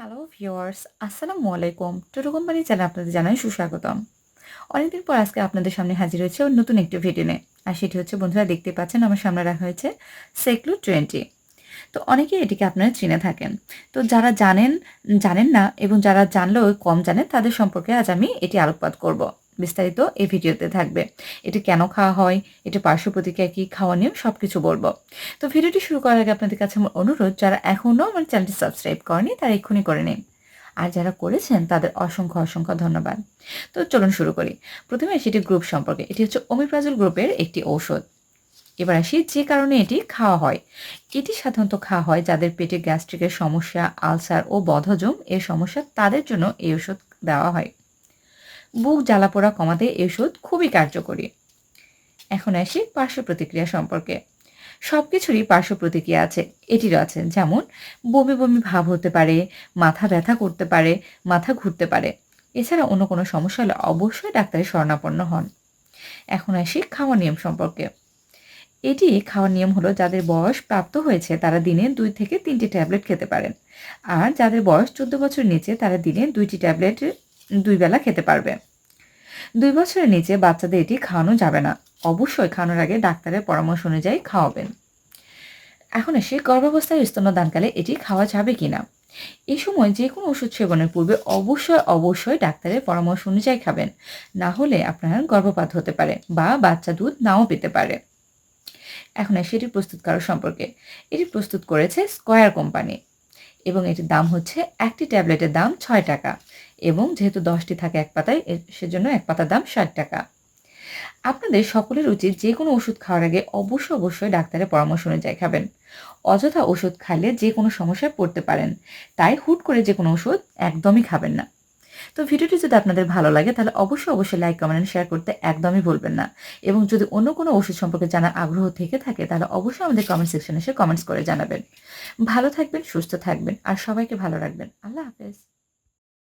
Hello viewers আসসালামু আলাইকুম। টোটো company channel আপনাদের জানাই সুস্বাগতম। অনেকদিন পর আজকে আপনাদের সামনে হাজির হয়েছে নতুন একটি ভিডিও নিয়ে। আর সেটি হচ্ছে, বন্ধুরা, দেখতে পাচ্ছেন, আমার সামনে রাখা হয়েছে সেক্লু টোয়েন্টি তো অনেকে এটিকে আপনারা চিনে থাকেন। তো যারা জানেন জানেন না এবং যারা জানলেও কম জানেন, তাদের সম্পর্কে আজ আমি এটি আলোকপাত করব। বিস্তারিত এই ভিডিওতে থাকবে। এটি কেন খাওয়া হয়, এটি পার্শ্ব প্রতিক্রিয়া কী খাওয়া নিয়ম সব কিছু বলব। তো ভিডিওটি শুরু করার আগে আপনাদের কাছে আমার অনুরোধ, যারা এখনও আমার চ্যানেলটি সাবস্ক্রাইব করেনি তারা এক্ষুনি করে নিন। আর যারা করেছেন তাদের অসংখ্য অসংখ্য ধন্যবাদ। তো চলুন শুরু করি। প্রথমে সেটি গ্রুপ সম্পর্কে। এটি হচ্ছে ওমিপ্রাজল গ্রুপের একটি ঔষধ। এবার আসি যে কারণে এটি খাওয়া হয়। এটি সাধারণত খাওয়া হয় যাদের পেটে গ্যাস্ট্রিকের সমস্যা, আলসার ও বদহজম এর সমস্যা তাদের জন্য এই ওষুধ দেওয়া হয়। বুক জ্বালাপোড়া কমাতে এই ওষুধ খুবই কার্যকরী। এখন আসি পার্শ্ব প্রতিক্রিয়া সম্পর্কে। সব কিছুরই পার্শ্ব প্রতিক্রিয়া আছে, এটিরও আছে। যেমন, বমি বমি ভাব হতে পারে, মাথা ব্যথা করতে পারে, মাথা ঘুরতে পারে। এছাড়া অন্য কোনো সমস্যা হলে অবশ্যই ডাক্তারের শরণাপন্ন হন। এখন আসি খাওয়া নিয়ম সম্পর্কে। এটি খাওয়ার নিয়ম হলো, যাদের বয়স প্রাপ্ত হয়েছে, তারা দিনে দুই থেকে তিনটি ট্যাবলেট খেতে পারেন। আর যাদের বয়স চোদ্দ বছর নিচে, তারা দিনে দুইটি ট্যাবলেট দুই বেলা খেতে পারবে। দুই বছরের নিচে বাচ্চাদের এটি খাওয়ানো যাবে না। অবশ্যই খাওয়ানোর আগে ডাক্তারের পরামর্শ অনুযায়ী খাওয়াবেন। এখন এসে গর্ভাবস্থায় স্তন্যদানকালে এটি খাওয়া যাবে কিনা? এ সময় যে কোনো ওষুধ সেবনের পূর্বে অবশ্যই অবশ্যই ডাক্তারের পরামর্শ অনুযায়ী খাবেন। না হলে আপনার গর্ভপাত হতে পারে বা বাচ্চা দুধ নাও পেতে পারে। এখন আসি এটি প্রস্তুত করার সম্পর্কে। এটি প্রস্তুত করেছে স্কয়ার কোম্পানি। এবং এটির দাম হচ্ছে একটি ট্যাবলেটের দাম ছয় টাকা এবং যেহেতু দশটি থাকে এক পাতায় সেজন্য এক পাতার দাম ষাট টাকা। আপনাদের সকলের উচিত যে কোনো ওষুধ খাওয়ার আগে অবশ্যই অবশ্যই ডাক্তারের পরামর্শ অনুযায়ী খাবেন। অযথা ওষুধ খাইলে যে কোনো সমস্যায় পড়তে পারেন। তাই হুট করে যে কোনো ওষুধ একদমই খাবেন না। তো ভিডিওটি যদি আপনাদের ভালো লাগে, তাহলে অবশ্যই অবশ্যই লাইক কমেন্ট শেয়ার করতে একদমই ভুলবেন না। এবং যদি অন্য কোনো ওষুধ সম্পর্কে জানার আগ্রহ থেকে থাকে, তাহলে অবশ্যই আমাদের কমেন্ট সেকশনে এসে কমেন্টস করে জানাবেন। ভালো থাকবেন, সুস্থ থাকবেন, আর সবাইকে ভালো রাখবেন। আল্লাহ হাফেজ।